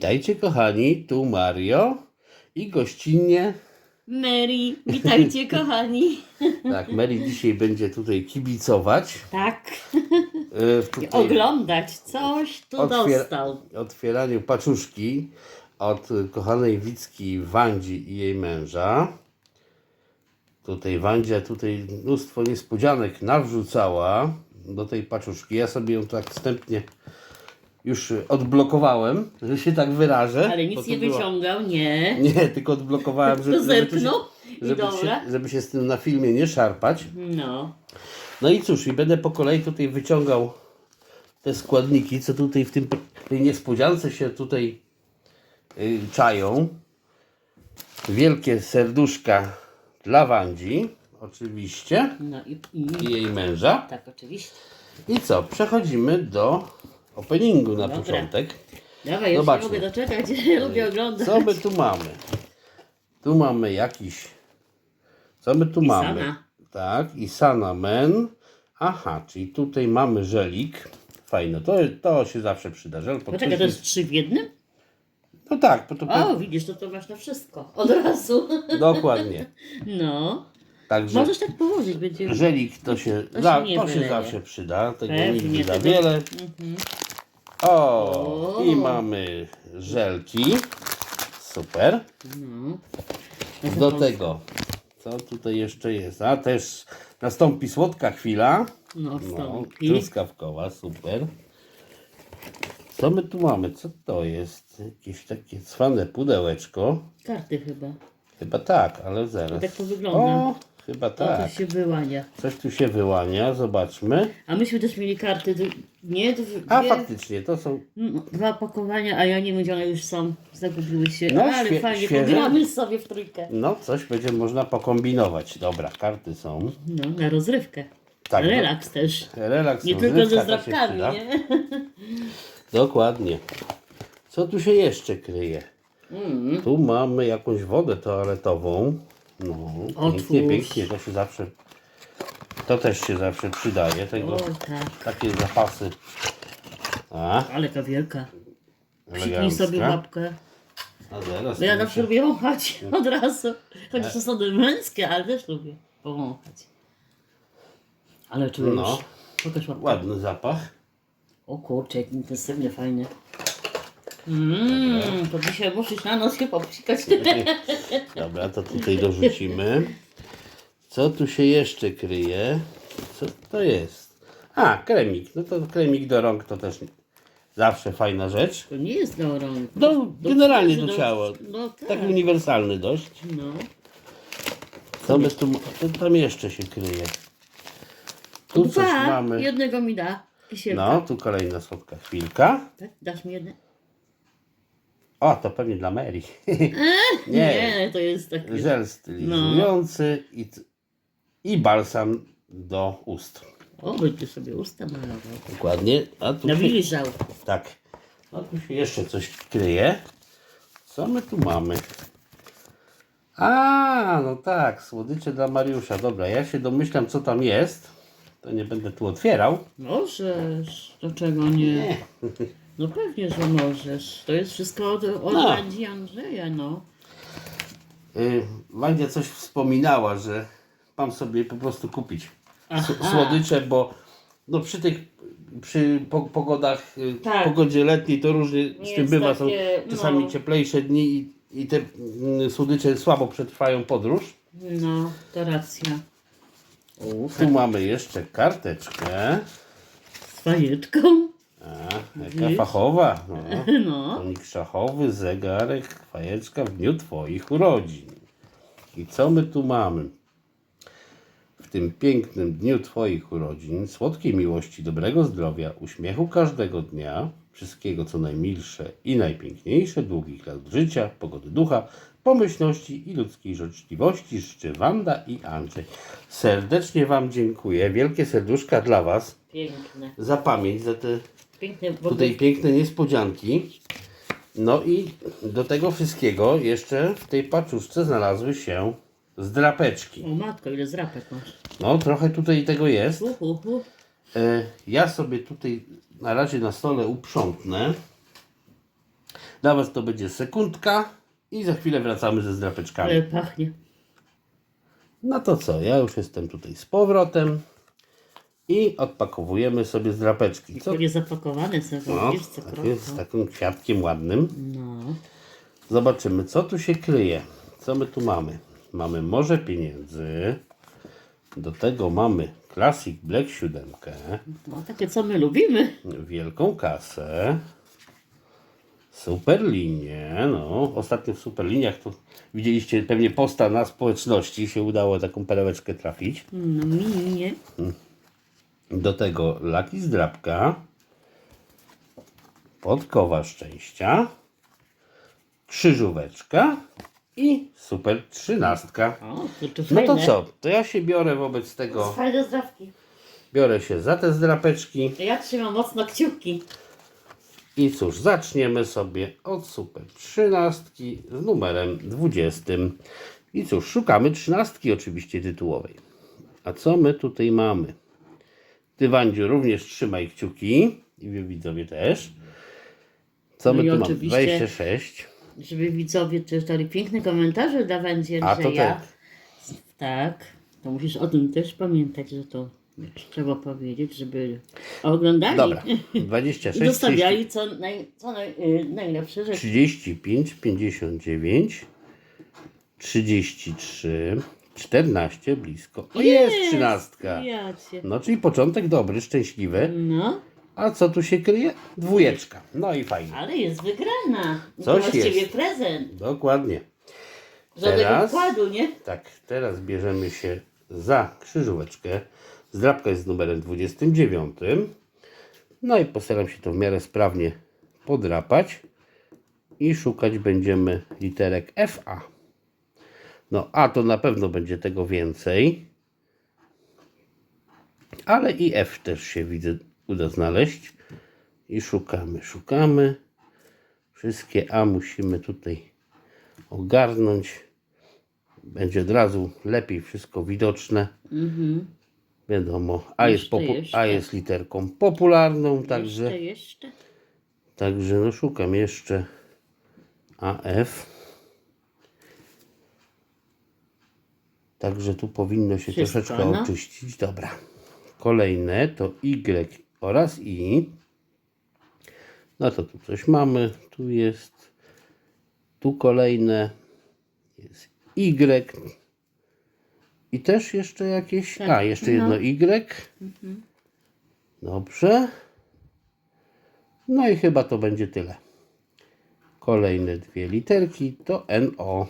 Witajcie kochani, tu Mario i gościnnie, Mary, witajcie kochani. tak, Mary dzisiaj będzie tutaj kibicować. Tak, e, w i tutaj oglądać coś tu Otwier- dostał. otwieraniu paczuszki od kochanej Wicki Wandzi i jej męża. Tutaj Wandzia tutaj mnóstwo niespodzianek nawrzucała do tej paczuszki. Ja sobie ją tak wstępnie już odblokowałem, że się tak wyrażę. Ale nic to nie była- wyciągał, nie. Nie, tylko odblokowałem, To żeby, żeby, się, zerknął żeby, dobra. się, żeby się z tym na filmie nie szarpać. No, No i cóż, i będę po kolei tutaj wyciągał te składniki, co tutaj w tym, tej niespodziance się tutaj y, czają. Wielkie serduszka dla Wandzi, oczywiście, no i, i i jej męża. tak oczywiście. I co, przechodzimy do openingu na Dobra. początek. Dawaj, już Zobaczmy. nie mogę doczekać, lubię oglądać. Co my tu mamy? Tu mamy jakiś. Co my tu mamy? Sana. Tak, i Sana Men. Aha, czyli tutaj mamy żelik. Fajne, to, to się zawsze przyda. Żel pod Poczekaj, to jest trzy w jednym? No tak, bo to O, widzisz, to to masz na wszystko. Od razu. dokładnie. No, Także możesz tak położyć, będzie... żelik to się, To się nie to się wyleje. zawsze przyda. Tego Pewnie, nigdy za tego- wiele. Mhm. O, O. i mamy żelki. Super. No. Do tego, co tutaj jeszcze jest? A też nastąpi słodka chwila. No, No, wstąpi. truskawkowa, super. Co my tu mamy? Co to jest? Jakieś takie cwane pudełeczko. Karty chyba. Chyba tak, ale zaraz. Tak to wygląda. O, chyba tak. coś się wyłania. Coś tu się wyłania, zobaczmy. A myśmy też mieli karty, nie? To A dwie, faktycznie, to są. mm, dwa opakowania, a ja nie wiem, gdzie one już są. Zagubiły się. No, ale świe- fajnie, świeże. pogramy sobie w trójkę. No, coś będzie można pokombinować. Dobra, karty są. No, na rozrywkę. Tak, Relaks też. Relaks, Nie tylko rozrywka, ze to się zdrabkami, przyda. nie? Dokładnie. Co tu się jeszcze kryje? Mm. Tu mamy jakąś wodę toaletową. No, pięknie, Otwórz. pięknie, to się zawsze, to też się zawsze przydaje, tego, O tak, takie zapasy. A, ale ta wielka. Elegancka. sobie łapkę. A zaraz, Bo ja to zawsze lubię wąchać od razu. Chociaż to są te męskie, ale też lubię powąchać. Ale czujesz. No. Pokaż łapkę. Ładny zapach. O kurczę, jak intensywnie, fajnie. Mmm, to dzisiaj musisz na nos się popsikać. Dobra, to tutaj dorzucimy. Co tu się jeszcze kryje? Co to jest? A, kremik. No to kremik do rąk to też zawsze fajna rzecz. To nie jest do rąk. No, generalnie do ciała. No tak. Tak uniwersalny dość. No. Co my tu, co tam jeszcze się kryje? Tu coś Dwa, mamy. jednego mi da. Kisielka. No, tu kolejna słodka chwilka. Tak? Dasz mi jedne? O, to pewnie dla Mary. Nie, Nie, to jest taki... żel stylizujący i, c- i balsam do ust. O, ty sobie usta malował. Dokładnie. A tu się, Nawilżał. tak. A tu się jeszcze coś kryje. Co my tu mamy? A, no tak, słodycze dla Mariusza. Dobra, ja się domyślam, co tam jest. To nie będę tu otwierał. Możesz. Dlaczego nie? No pewnie, że możesz. To jest wszystko od, od No. Radzi Andrzeja, no. Y, Wandzia coś wspominała, że mam sobie po prostu kupić s- Aha. słodycze, bo no przy tych przy po, pogodach, y, Tak. pogodzie letniej to różnie z tym Jest bywa, są takie, czasami no. cieplejsze dni i, i te mm, słodycze słabo przetrwają podróż. No, to racja. O, Tu mamy jeszcze karteczkę. z fajeczką. A, jaka Widzisz? fachowa. No. No. Tonik szachowy, zegarek, fajeczka w dniu Twoich urodzin. I co my tu mamy? W tym pięknym dniu Twoich urodzin, słodkiej miłości, dobrego zdrowia, uśmiechu każdego dnia, wszystkiego co najmilsze i najpiękniejsze, długich lat życia, pogody ducha, pomyślności i ludzkiej życzliwości życzę Wanda i Andrzej. Serdecznie Wam dziękuję. Wielkie serduszka dla Was Piękne. za pamięć, za te Piękne, bo tutaj piękne niespodzianki. No i do tego wszystkiego jeszcze w tej paczuszce znalazły się zdrapeczki. O matko, ile zrapek masz. No trochę tutaj tego jest. Hu, hu, hu. E, ja sobie tutaj na razie na stole uprzątnę. Dla Was to będzie sekundka i za chwilę wracamy ze zdrapeczkami. Ale pachnie. No to co, ja już jestem tutaj z powrotem i odpakowujemy sobie zdrapeczki. Co? Będzie zapakowane sobie, No, widzisz, co tak jest, z takim kwiatkiem ładnym. No. Zobaczymy, co tu się kryje. Co my tu mamy? Mamy morze pieniędzy. Do tego mamy Classic Black 7. no, takie co my lubimy. Wielką kasę. Superlinię. No, ostatnio w superliniach to widzieliście pewnie posta na społeczności. Się udało taką perełeczkę trafić. No mi nie. Do tego laki zdrabka. Podkowa szczęścia. Krzyżóweczka. I super trzynastka. O, No fajne. to co? To ja się biorę wobec tego. Fajne zdrawki. Biorę się za te zdrapeczki. Ja trzymam mocno kciuki. I cóż, zaczniemy sobie od super trzynastki z numerem 20. I cóż, szukamy trzynastki oczywiście tytułowej. A co my tutaj mamy? Ty, Wandziu, również trzymaj kciuki. I wy widzowie też. Co No my i tu mamy? oczywiście- 26. Żeby widzowie też dali piękne komentarze dla Wędzier, A że to tak. Tak. To musisz o tym też pamiętać, że to trzeba powiedzieć, żeby oglądali Dobra. i 26, zostawiali co, naj, co naj, y, najlepsze rzeczy. 35, 59, 33, 14 blisko. O jest trzynastka. Ja cię. No czyli początek dobry, szczęśliwy. No, A co tu się kryje? Dwójeczka. No i fajnie. ale jest wygrana. Coś masz jest. ciebie prezent. Dokładnie. Żadnego Teraz? wkładu, nie? Tak, teraz bierzemy się za krzyżóweczkę. Zdrabka jest z numerem 29. No i postaram się to w miarę sprawnie podrapać. I szukać będziemy literek FA. No A to na pewno będzie tego więcej. Ale i F też się widzę uda znaleźć. I szukamy, szukamy. Wszystkie A musimy tutaj ogarnąć. Będzie od razu lepiej wszystko widoczne. Mhm. Wiadomo, A jest, Jeszcze, popu- jeszcze. A jest literką popularną, także, Jeszcze, jeszcze. także no szukam jeszcze AF. Także tu powinno się Wszystko, troszeczkę no. oczyścić. Dobra. Kolejne to Y oraz I. No to tu coś mamy. Tu jest. Tu kolejne. Jest Y. I też jeszcze jakieś. Tak, A, jeszcze no. jedno Y. Dobrze. No i chyba to będzie tyle. Kolejne dwie literki to NO.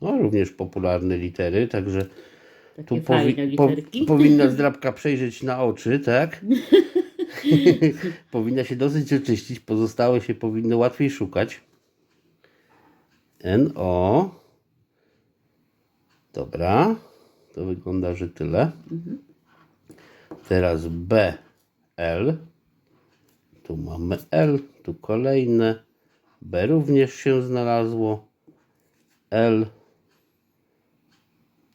No, również popularne litery, także Takie tu powi- po- powinna zdrabka przejrzeć na oczy, tak? powinna się dosyć oczyścić, pozostałe się powinno łatwiej szukać. NO. Dobra, to wygląda, że tyle. Teraz BL. Tu mamy L, tu kolejne. B również się znalazło. L.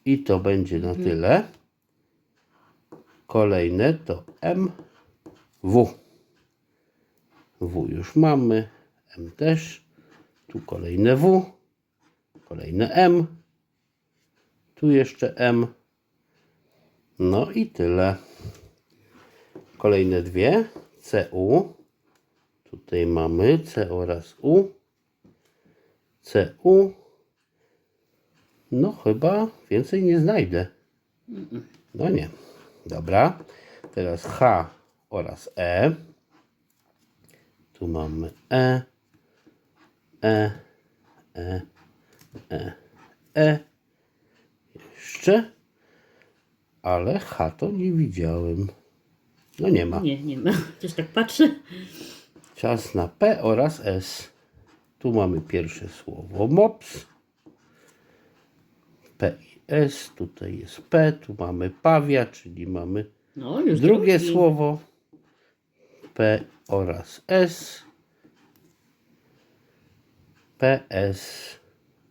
I to będzie na tyle. Kolejne to M, W. W już mamy, M też. Tu kolejne W, kolejne M. Tu jeszcze M. No i tyle. Kolejne dwie. CU. Tutaj mamy C oraz U. CU. No chyba więcej nie znajdę. No nie. Dobra. Teraz H oraz E. Tu mamy E. E. E. E. E. Jeszcze. Ale H to nie widziałem. No nie ma. Nie, nie ma. Też tak patrzę. Czas na P oraz S. Tu mamy pierwsze słowo mops. P i S. Tutaj jest P. Tu mamy pawia, czyli mamy No, drugie drugi. słowo. P oraz S. PS.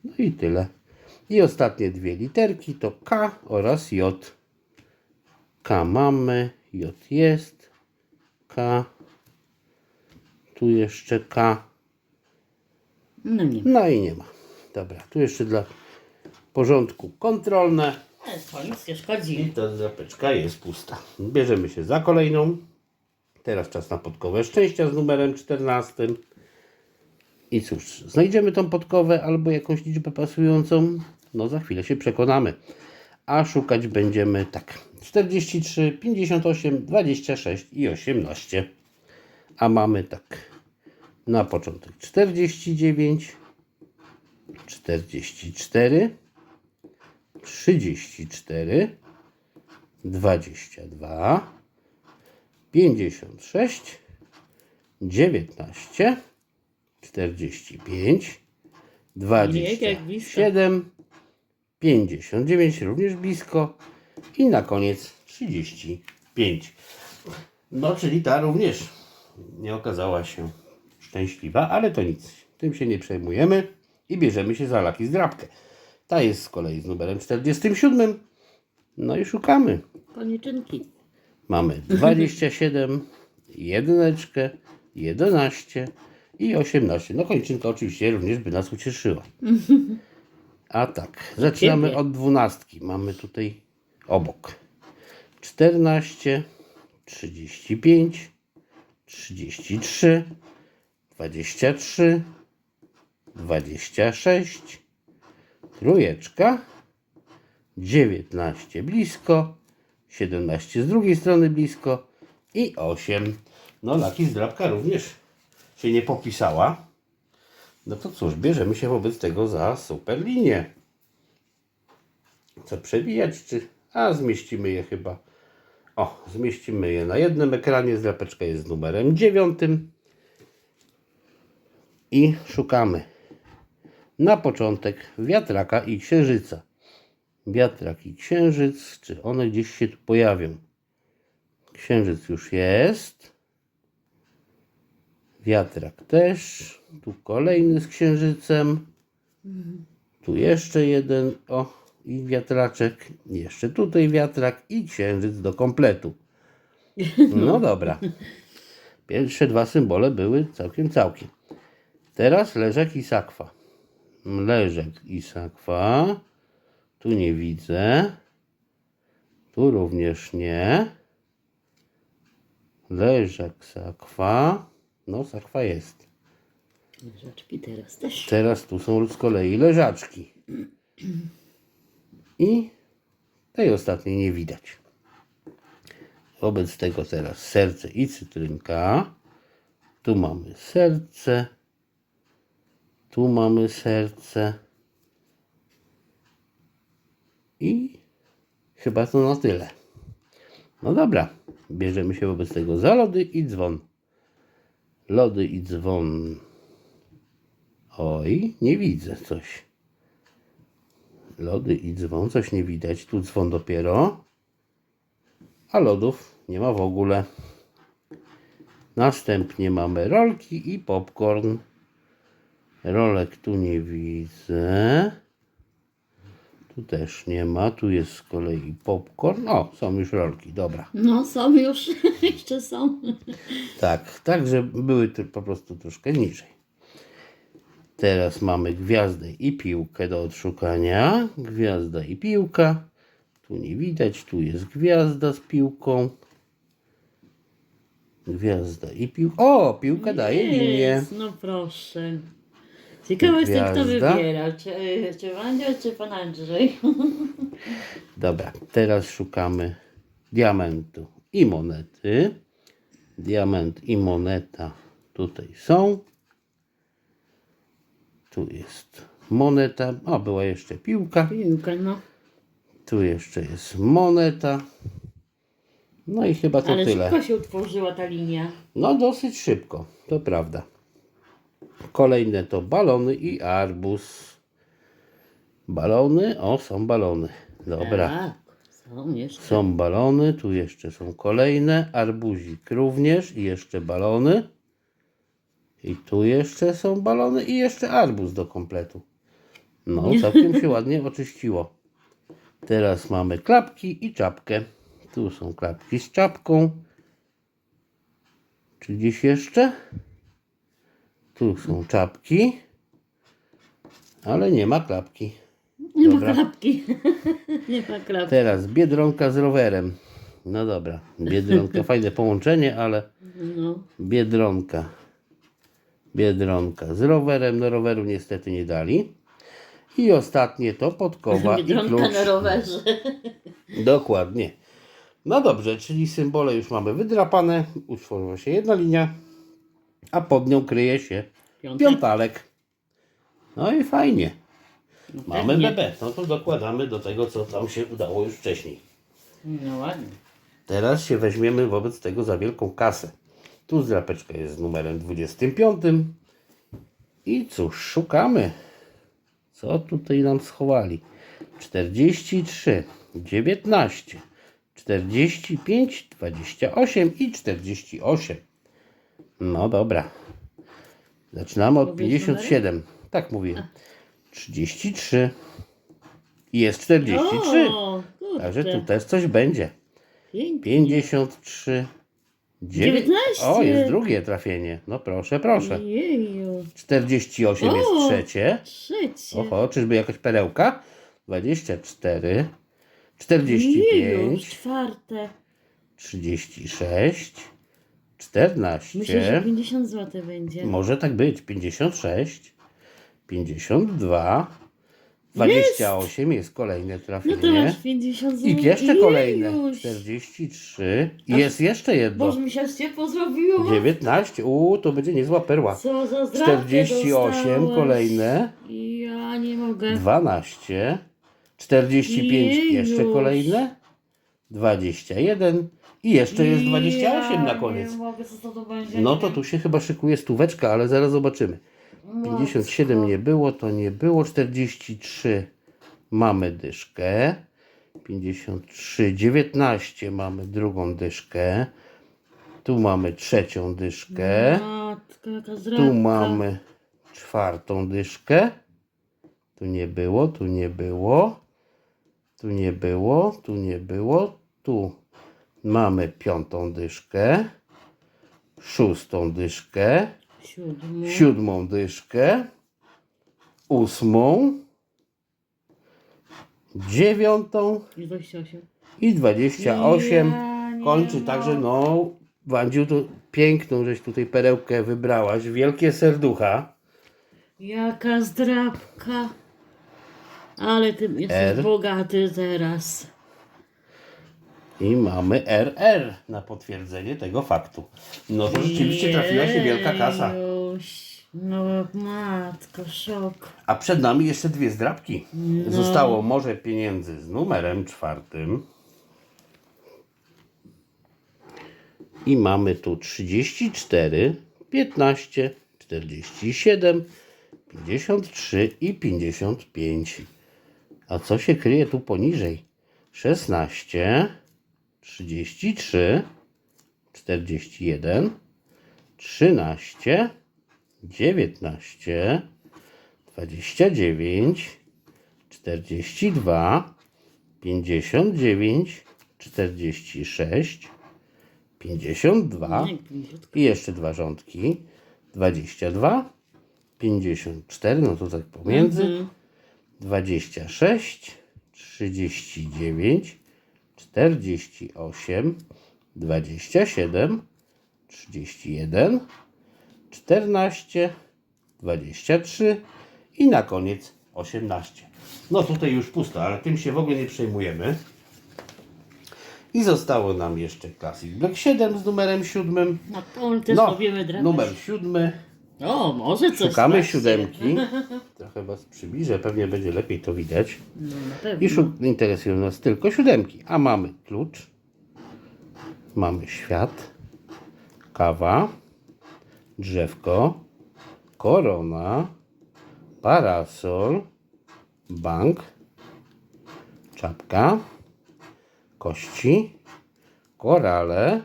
No i tyle. I ostatnie dwie literki to K oraz J. K mamy, J jest. K. Tu jeszcze K. No nie. No i nie ma. Dobra, tu jeszcze dla porządku kontrolne. Ale to nic nie I szkodzi. ta zapeczka jest pusta. Bierzemy się za kolejną. Teraz czas na podkowę szczęścia z numerem 14. I cóż, znajdziemy tą podkowę albo jakąś liczbę pasującą. No za chwilę się przekonamy. A szukać będziemy tak. 43, 58, 26 i 18. A mamy tak. Na początek 49, 44, 34, 22, 56, 19, 45, Ojej, jak blisko. 27, 59 również blisko i na koniec 35. No, czyli ta również nie okazała się szczęśliwa, ale to nic. Tym się nie przejmujemy i bierzemy się za laki zdrabkę. Ta jest z kolei z numerem 47. No i szukamy. Koniczynki. Mamy 27, jedyneczkę, 11 i 18. No kończynka oczywiście również by nas ucieszyła. A tak, zaczynamy od dwunastki. Mamy tutaj obok. 14, 35, 33, 23, 26, trójeczka, 19 blisko, 17 z drugiej strony blisko i 8. No laki zdrabka również się nie popisała. No to cóż, bierzemy się wobec tego za super linię. Co przewijać, czy... A, zmieścimy je chyba. O, zmieścimy je na jednym ekranie. Zdrapeczka jest numerem 9. I szukamy. Na początek wiatraka i księżyca. Wiatrak i księżyc, czy one gdzieś się tu pojawią? Księżyc już jest. Wiatrak też. Tu kolejny z księżycem. Tu jeszcze jeden. O, i wiatraczek. Jeszcze tutaj wiatrak i księżyc do kompletu. No dobra. Pierwsze dwa symbole były całkiem, całkiem. Teraz leżek i sakwa. Leżek i sakwa. Tu nie widzę. Tu również nie. Leżak, sakwa. No, sakwa jest. Leżaczki teraz też. Teraz tu są z kolei leżaczki. I tej ostatniej nie widać. Wobec tego teraz serce i cytrynka. Tu mamy serce. Tu mamy serce. I chyba to na tyle. No dobra, bierzemy się wobec tego za lody i dzwon. Lody i dzwon. Oj, nie widzę coś. Lody i dzwon, coś nie widać. Tu dzwon dopiero. A lodów nie ma w ogóle. Następnie mamy rolki i popcorn. Rolek tu nie widzę. Tu też nie ma. Tu jest z kolei popcorn. O, są już rolki, dobra. No są już. Jeszcze są. Tak, także były tu po prostu troszkę niżej. Teraz mamy gwiazdę i piłkę do odszukania. Gwiazda i piłka. Tu nie widać, tu jest gwiazda z piłką. Gwiazda i piłka. O, piłka daje linię. No proszę. Ciekawe jestem, kto Gwiazda. wybiera. Czy, czy Wandzio, czy pan Andrzej? Dobra, teraz szukamy diamentu i monety. Diament i moneta tutaj są. Tu jest moneta. O, była jeszcze piłka. Piłka, no. Tu jeszcze jest moneta. No i chyba to Ale tyle. szybko się utworzyła ta linia. No dosyć szybko, to prawda. Kolejne to balony i arbuz. Balony, o są balony. Dobra. Tak, są jeszcze. Są balony, tu jeszcze są kolejne, arbuzik również i jeszcze balony. I tu jeszcze są balony i jeszcze arbuz do kompletu. No, całkiem się ładnie oczyściło. Teraz mamy klapki i czapkę. Tu są klapki z czapką. Czy gdzieś jeszcze? Tu są czapki. Ale nie ma klapki. Nie Dobra. ma klapki. nie ma klapki. Teraz Biedronka z rowerem. No dobra, Biedronka, fajne połączenie, ale No. Biedronka. Biedronka z rowerem. No roweru niestety nie dali. I ostatnie to podkowa i Biedronka klucz. na rowerze. Dokładnie. No dobrze, czyli symbole już mamy wydrapane. Utworzyła się jedna linia, a pod nią kryje się Piątek. piątalek. No i fajnie. No Mamy pewnie. BB. No to dokładamy do tego, co tam się udało już wcześniej. No ładnie. Teraz się weźmiemy wobec tego za wielką kasę. Tu zdrapeczka jest z numerem 25. I cóż, szukamy. Co tutaj nam schowali? 43, 19, 45, 28 i 48. No dobra. Zaczynamy od Mówisz 57. Tak mówiłem. 33. I jest 43. O. Także tu też coś będzie. Pięknie. 53. 19. O, jest drugie trafienie. No proszę, proszę. Jeju. 48 jest O! trzecie. Trzecie. Oho, czyżby jakaś perełka? 24. Jeju, 45. czwarte. 36. Myślę, że 14. 50 zł będzie. Może tak być. 56. 52. 28 jest kolejne No to trafienie. masz 50 zł. I jeszcze kolejne. Jejuś. 43. I jest jeszcze jedno. Boże, mi się aż ciepło zrobiło. 19. Uuu, to będzie niezła perła. Co za zdradę 48 dostałeś. kolejne. Ja nie mogę. 12. 45 jeszcze Jejuś. kolejne. 21. I jeszcze jest 28 na koniec. No to tu się chyba szykuje stóweczka, ale zaraz zobaczymy. 57 nie było, to nie było. 43 mamy dyszkę. 53, 19 mamy drugą dyszkę. Tu mamy trzecią dyszkę. Tu mamy czwartą dyszkę. Tu nie było, tu nie było. Tu nie było, tu nie było. Tu mamy piątą dyszkę. Szóstą dyszkę. Siódmy. Siódmą dyszkę. Ósmą. Dziewiątą I 28. i 28. Ja nie Kończy, mogę. także no, Wandziu, to piękną żeś tutaj perełkę wybrałaś. Wielkie serducha. Jaka zdrabka. Ale ty jesteś R. bogaty teraz. I mamy RR na potwierdzenie tego faktu. No to rzeczywiście trafiła się wielka kasa. Jejuś. No matko, szok. A przed nami jeszcze dwie zdrabki. No. Zostało morze pieniędzy z numerem czwartym. I mamy tu 34, 15, 47, 53 i 55. A co się kryje tu poniżej? 16, 33, 41, 13, 19, 29, 42, 59, 46, 52 Nie, pięćdziesiąt. i jeszcze dwa rządki. 22, 54, no to tak pomiędzy. Mhm. 26, 39, 48, 27, 31, 14, 23 i na koniec 18. No tutaj już pusto, ale tym się w ogóle nie przejmujemy. I zostało nam jeszcze Classic Black 7 z numerem 7. No to też No, numer 7. O, może coś Szukamy macie. siódemki. Trochę Was przybliżę, pewnie będzie lepiej to widać. No na pewno. I interesują nas tylko siódemki. A mamy klucz, mamy świat, kawa, drzewko, korona, parasol, bank, czapka, kości, korale,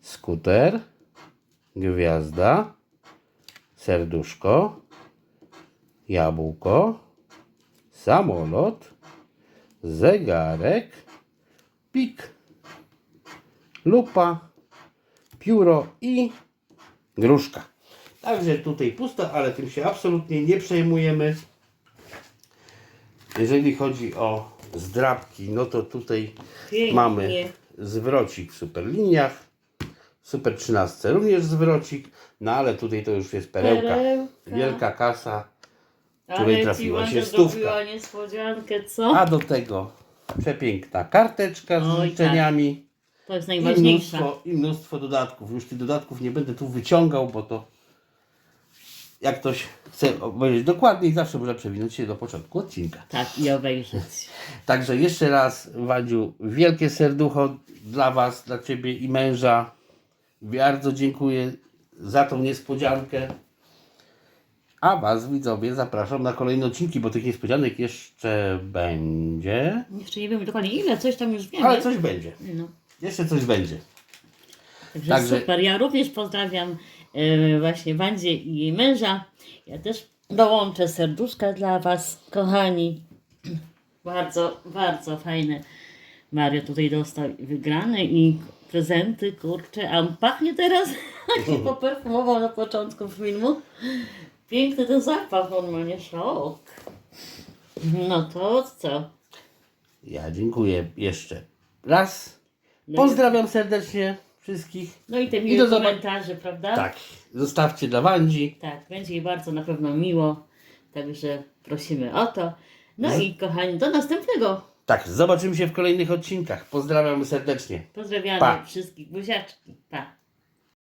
skuter, gwiazda, serduszko, jabłko, samolot, zegarek, pik, lupa, pióro i gruszka. Także tutaj pusto, ale tym się absolutnie nie przejmujemy. Jeżeli chodzi o zdrabki, no to tutaj Pięknie. mamy zwrocik w superliniach. Super 13 również zwrocik, no ale tutaj to już jest perełka. Perełka. Wielka kasa, której Ale trafiła się Wanda stówka. zrobiła niespodziankę, co? A do tego przepiękna karteczka z Oj, tak. życzeniami To jest i najważniejsze. mnóstwo, i mnóstwo dodatków. Już tych dodatków nie będę tu wyciągał, bo to jak ktoś chce obejrzeć dokładniej, zawsze może przewinąć się do początku odcinka. Tak, i obejrzeć. Także jeszcze raz, Wadziu, wielkie serducho dla Was, dla Ciebie i męża. Bardzo dziękuję za tą niespodziankę. A Was, widzowie, zapraszam na kolejne odcinki, bo tych niespodzianek jeszcze będzie. Jeszcze nie wiemy dokładnie ile, coś tam już wiemy. Ale coś będzie. No. Jeszcze coś będzie. Także, Także- super. Ja również pozdrawiam e, właśnie Wandzie i jej męża. Ja też dołączę serduszka dla Was, kochani. Bardzo, bardzo fajne. Mario tutaj dostał wygrane i prezenty, kurczę. A on pachnie teraz, jak się poperfumował na początku filmu. Piękny ten zapach, normalnie szok. No to co? Ja dziękuję jeszcze raz. No i- Pozdrawiam serdecznie wszystkich. No i te I miłe do zobac- komentarze, prawda? Tak, zostawcie dla Wandzi. Tak, będzie jej bardzo na pewno miło, także prosimy o to. No i kochani, do następnego. Tak, zobaczymy się w kolejnych odcinkach. Pozdrawiam serdecznie. Pozdrawiamy Pa. wszystkich buziaczki. Pa.